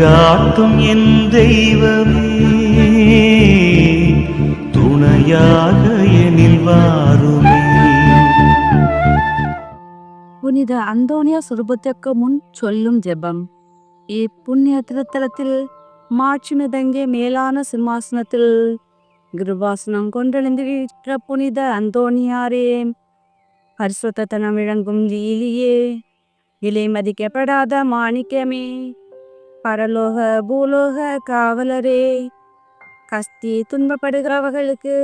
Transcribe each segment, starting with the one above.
வழிகாட்டும் என் தெய்வமே துணையாக எனில் வாருமே. புனித அந்தோனியா சுரூபத்திற்கு முன் சொல்லும் ஜெபம். இப்புண்ணிய திருத்தலத்தில் மாட்சிமிதங்கே மேலான சிம்மாசனத்தில் கிருபாசனம் கொண்டெழுந்திருக்கிற புனித அந்தோனியாரே பரிசுத்தனம் விளங்கும் லீலியே விலை மதிக்கப்படாத மாணிக்கமே. பரலோக பூலோக காவலரே கஸ்தி துன்பப்படுகிறவர்களுக்கு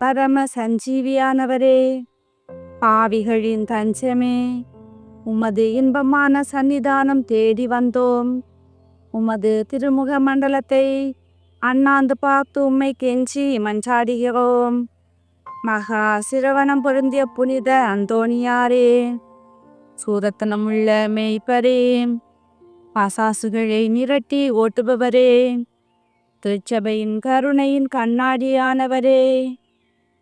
பரம சஞ்சீவியானவரே. பாவிகளின் தஞ்சமே உமது இன்பமான சன்னிதானம் தேடி வந்தோம். உமது திருமுக மண்டலத்தை அண்ணாந்து பார்த்து உம்மை கெஞ்சி மஞ்சாடுகிறோம் மகா சிரவணம் பொருந்திய புனித அந்தோணியாரே சூதத்தனமுள்ள மெய்ப்பரே. பசாசுகளை மிரட்டி ஓட்டுபவரே. திருச்சபையின் கருணையின் கண்ணாடியானவரே.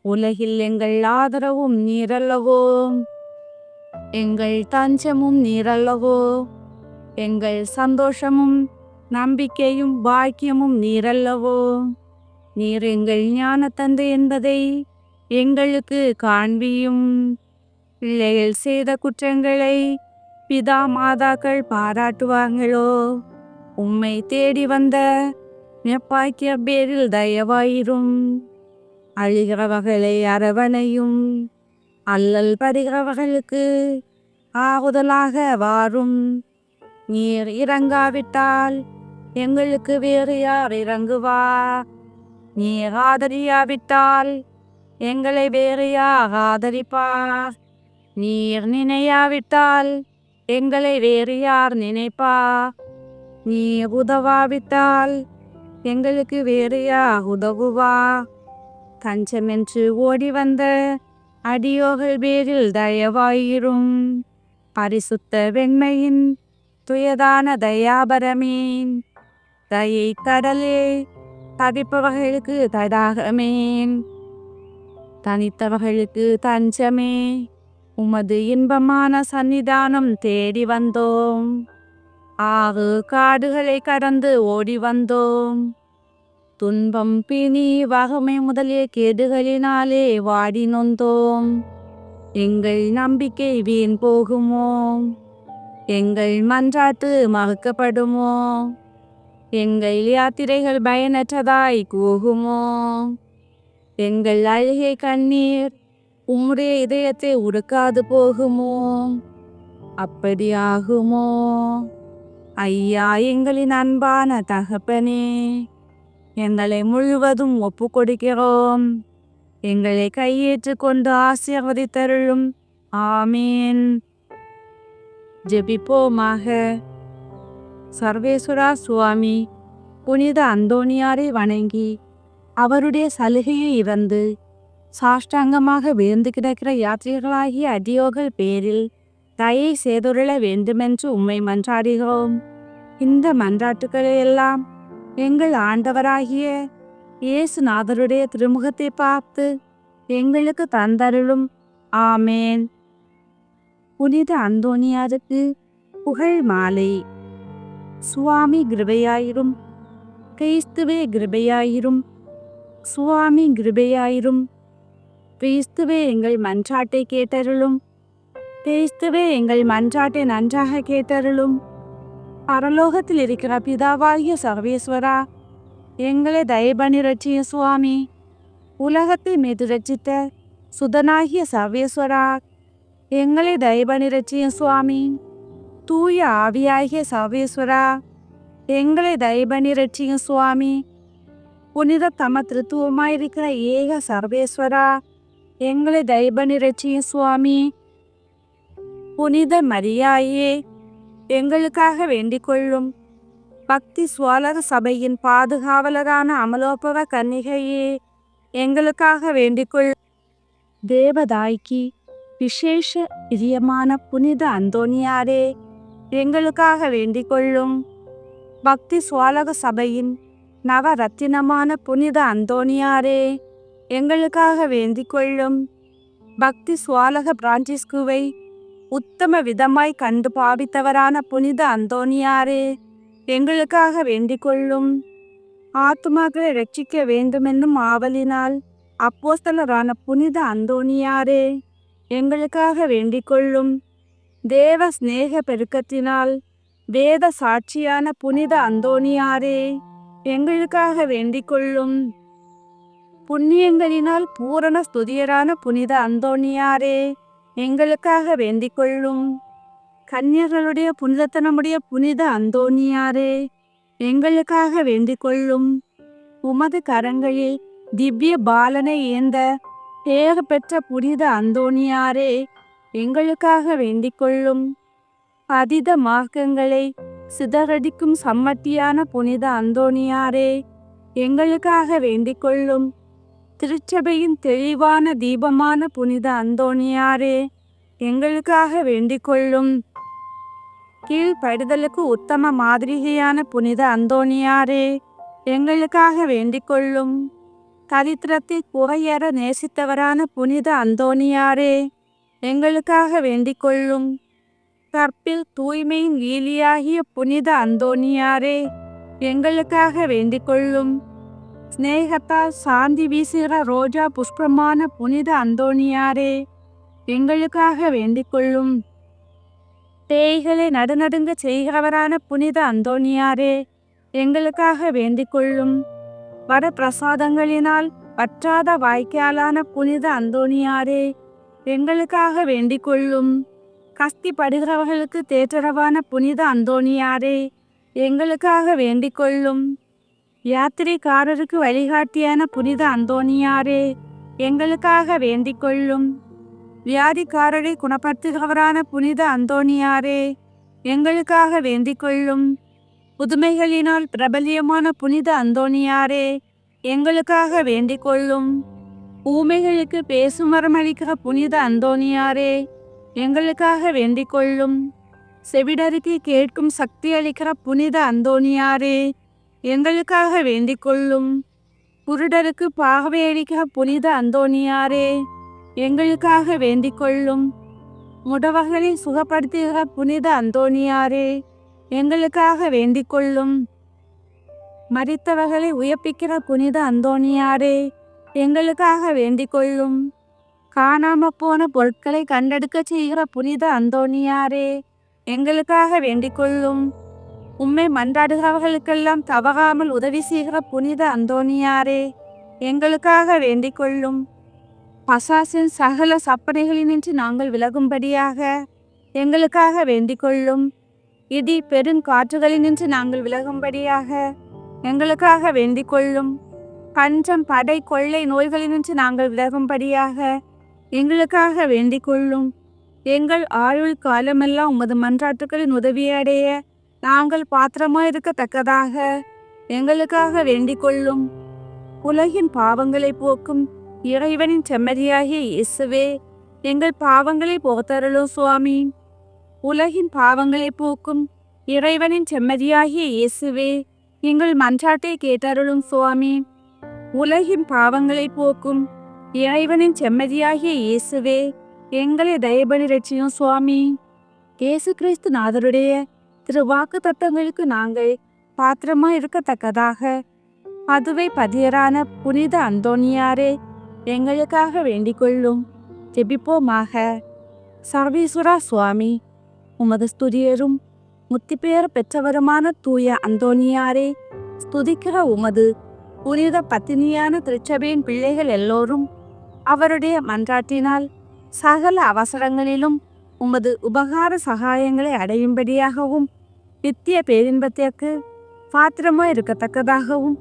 உலகில் எங்கள் ஆதரவும் நீரல்லவோ. எங்கள் தஞ்சமும் நீரல்லவோ. எங்கள் சந்தோஷமும் நம்பிக்கையும் பாக்கியமும் நீரல்லவோ. நீர் எங்கள் ஞான தந்தை என்பதை எங்களுக்கு காண்பியும். பிள்ளைகள் செய்த குற்றங்களை பிதா மாதாக்கள் பாராட்டுவாங்களோ? உம்மை தேடி வந்த நெப்பாக்கிய பேரில் தயவாயிரும். அழுகிறவர்களை அரவணையும். அல்லல் படுகிறவர்களுக்கு ஆறுதலாக வாரும். நீர் இறங்காவிட்டால் எங்களுக்கு வேறு யார் இறங்குவா? நீர் ஆதரியாவிட்டால் எங்களை வேறு யார் ஆதரிப்பார்? நீர் நினையாவிட்டால் எங்களை வேறு யார் நினைப்பா? நீ உதவாவிட்டால் எங்களுக்கு வேறு யார் உதவுவா? தஞ்சமென்று ஓடி வந்த அடியோகள் பேரில் தயவாயிரும். பரிசுத்த வெண்மையின் துயதான தயாபரமேன் தயை கடலே தவிப்பவர்களுக்கு தடாகமேன் தனித்தவர்களுக்கு தஞ்சமே. உமது இன்பமான சன்னிதானம் தேடி வந்தோம். ஆறு காடுகளை கடந்து ஓடி வந்தோம். துன்பம் பிணி வகமை முதலிய கேடுகளினாலே வாடி நொந்தோம். எங்கள் நம்பிக்கை வீண் போகுமோ? எங்கள் மன்றாட்டு மறுக்கப்படுமோ? எங்கள் யாத்திரைகள் பயனற்றதாய் கூகுமோ? எங்கள் அழுகை கண்ணீர் உம்முடைய இதயத்தை உருக்காது போகுமோ? அப்படியாகுமோ? ஐயா எங்களின் அன்பான தகப்பனே எங்களை முழுவதும் ஒப்பு கொடுக்கிறோம் எங்களை கையேற்று கொண்டு ஆசீர்வதித்தருளும். ஆமீன். ஜெபிப்போமாக. சர்வேஸ்வரா சுவாமி புனித அந்தோணியாரை வணங்கி அவருடைய சலுகையை இறந்து சாஷ்டாங்கமாக விழுந்து கிடக்கிற யாத்ரீகளாகிய அடியோர்கள் பேரில் தயை செய்துருள வேண்டுமென்று உம்மை மன்றாடுகிறோம். இந்த மன்றாட்டுக்களை எல்லாம் எங்கள் ஆண்டவராகிய இயேசுநாதருடைய திருமுகத்தை பார்த்து எங்களுக்கு தந்தருளும். ஆமேன். புனித அந்தோனியாருக்கு புகழ் மாலை. சுவாமி கிருபையாயிரும். கிறிஸ்துவே கிருபையாயிரும். சுவாமி கிருபையாயிரும். கிறிஸ்துவே எங்கள் மன்றாட்டை கேட்டருளும். கிறிஸ்துவே எங்கள் மன்றாட்டை நன்றாக கேட்டருளும். பரலோகத்தில் இருக்கிற பிதாவாகிய சர்வேஸ்வரா எங்களை தயபணி ரட்சிய சுவாமி உலகத்தை மீது ரட்சித்த சுதனாகிய சர்வேஸ்வரா எங்களை தயபணி ரட்சிய சுவாமி தூய ஆவியாகிய சர்வேஸ்வரா எங்களை தயபணி ரட்சிய சுவாமி புனித தம திருத்துவமாயிருக்கிற ஏக சர்வேஸ்வரா எங்களை தயபணி சுவாமி. புனித மரியாயே எங்களுக்காக வேண்டிக் கொள்ளும் பக்தி சுவாலர சபையின் பாதுகாவலரான அமலோபவ கன்னிகையே எங்களுக்காக வேண்டிக்கொள். தேவதாய்க்கு விசேஷ பிரியமான புனித அந்தோனியாரே எங்களுக்காக வேண்டிக் கொள்ளும் பக்தி சுவாலக சபையின் நவரத்தினமான புனித அந்தோனியாரே எங்களுக்காக வேண்டிக் கொள்ளும் பக்தி சுவாலக பிரான்சிஸ்குவை உத்தம விதமாய் கண்டு பாவித்தவரான புனித அந்தோனியாரே எங்களுக்காக வேண்டிக் கொள்ளும் ஆத்மாக்களை ரட்சிக்க வேண்டுமென்னும் ஆவலினால் அப்போஸ்தலரான புனித அந்தோனியாரே எங்களுக்காக வேண்டிக் கொள்ளும் தேவ சிநேக பெருக்கத்தினால் வேத சாட்சியான புனித அந்தோனியாரே எங்களுக்காக வேண்டிக் கொள்ளும் புண்ணியங்களினால் பூரண ஸ்துதியரான புனித அந்தோனியாரே எங்களுக்காக வேண்டிக் கொள்ளும் கன்னியர்களுடைய புனிதத்தனமுடைய புனித அந்தோணியாரே எங்களுக்காக வேண்டிக் கொள்ளும் உமது கரங்களில் திவ்ய பாலனை ஏந்த பேறு பெற்ற புனித அந்தோனியாரே எங்களுக்காக வேண்டிக் கொள்ளும் அதீத மார்க்கங்களை சிதறடிக்கும் சம்மட்டியான புனித அந்தோனியாரே எங்களுக்காக வேண்டிக் கொள்ளும் திருச்சபையின் தெளிவான தீபமான புனித அந்தோணியாரே எங்களுக்காக வேண்டிக் கொள்ளும் கீழ்ப்படுதலுக்கு உத்தம மாதிரிகையான புனித அந்தோணியாரே எங்களுக்காக வேண்டிக் கொள்ளும் தரித்திரத்தை குறையற நேசித்தவரான புனித அந்தோணியாரே எங்களுக்காக வேண்டிக் கொள்ளும் கற்பில் தூய்மையின் ஈலியாகிய புனித அந்தோணியாரே எங்களுக்காக வேண்டிக் கொள்ளும் சிநேகத்தால் சாந்தி வீசுகிற ரோஜா புஷ்பமான புனித அந்தோனியாரே எங்களுக்காக வேண்டிக்கொள்ளும் தேய்களை பேய்களை நடுநடுங்க செய்கிறவரான புனித அந்தோணியாரே எங்களுக்காக வேண்டிக்கொள்ளும் வர பிரசாதங்களினால் வற்றாத வாய்க்காலான புனித அந்தோணியாரே எங்களுக்காக வேண்டிக்கொள்ளும் கஸ்தி படுகிறவர்களுக்கு தேற்றரவான புனித அந்தோணியாரே எங்களுக்காக வேண்டிக்கொள்ளும் யாத்திரைக்காரருக்கு வழிகாட்டியான புனித அந்தோனியாரே எங்களுக்காக வேண்டிக் கொள்ளும் வியாதிக்காரரை குணப்படுத்துகிறவரான புனித அந்தோனியாரே எங்களுக்காக வேண்டிக் கொள்ளும் புதுமைகளினால் பிரபல்யமான புனித அந்தோனியாரே எங்களுக்காக வேண்டிக் கொள்ளும் ஊமைகளுக்கு பேசும் வரமளிக்கிற புனித அந்தோனியாரே எங்களுக்காக வேண்டிக் கொள்ளும் செவிடருக்கு கேட்கும் சக்தி அளிக்கிற புனித அந்தோனியாரே எங்களுக்காக வேண்டிக் கொள்ளும் குருடருக்கு பார்வை புனித அந்தோணியாரே எங்களுக்காக வேண்டிக் கொள்ளும் முடவர்களை சுகப்படுத்துகிற புனித அந்தோணியாரே எங்களுக்காக வேண்டிக் கொள்ளும் மறித்தவர்களை உயர்ப்பிக்கிற புனித அந்தோணியாரே எங்களுக்காக வேண்டிக் கொள்ளும் காணாம போன பொருட்களை கண்டெடுக்க செய்கிற புனித அந்தோனியாரே எங்களுக்காக வேண்டிக் கொள்ளும் உம்மை மன்றாடுகிறவர்களுக்கெல்லாம் தவறாமல் உதவி செய்கிற புனித அந்தோனியாரே எங்களுக்காக வேண்டிக் கொள்ளும் பசாசின் சகல சப்பனைகளினின்று நாங்கள் விலகும்படியாக எங்களுக்காக வேண்டிக் கொள்ளும் இடி பெருங்காற்றுகளினின்று நாங்கள் விலகும்படியாக எங்களுக்காக வேண்டிக் கொள்ளும் பஞ்சம் படை கொள்ளை நோய்களினின்று நாங்கள் விலகும்படியாக எங்களுக்காக வேண்டிக் கொள்ளும் எங்கள் ஆயுள் காலமெல்லாம் உமது மன்றாட்டுகளின் உதவியடைய நாங்கள் பாத்திரமாய் இருக்கத்தக்கதாக எங்களுக்காக வேண்டிக் கொள்ளும். உலகின் பாவங்களை போக்கும் இறைவனின் செம்மறியாகிய இயேசுவே எங்கள் பாவங்களை போத்தருளும் சுவாமி. உலகின் பாவங்களை போக்கும் இறைவனின் செம்மறியாகிய இயேசுவே எங்கள் மன்றாட்டை கேட்டருளும் சுவாமி. உலகின் பாவங்களை போக்கும் இறைவனின் செம்மதியாகிய இயேசுவே எங்களை தயபலி ரட்சியும் சுவாமி. இயேசு கிறிஸ்து நாதருடைய திருவாக்கு தத்தங்களுக்கு நாங்கள் பாத்திரமா இருக்கத்தக்கதாக மதுவை பதியரான புனித அந்தோனியாரே எங்களுக்காக வேண்டிக் கொள்ளும் ஜெபிப்போமாக. சர்வீஸ்வரா சுவாமி உமது ஸ்துதியரும் முத்திப்பெயர் பெற்றவருமான தூய அந்தோனியாரே ஸ்துதிக்கிற உமது புனித பத்தினியான திருச்சபையின் பிள்ளைகள் எல்லோரும் அவருடைய மன்றாட்டினால் சகல அவசரங்களிலும் உமது உபகார சகாயங்களை அடையும்படியாகவும் நித்திய பேரின்பத்திற்கு பாத்திரமா இருக்கத்தக்கதாகவும்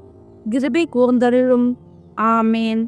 கிருபை கூர்ந்தருளும். ஆமேன்.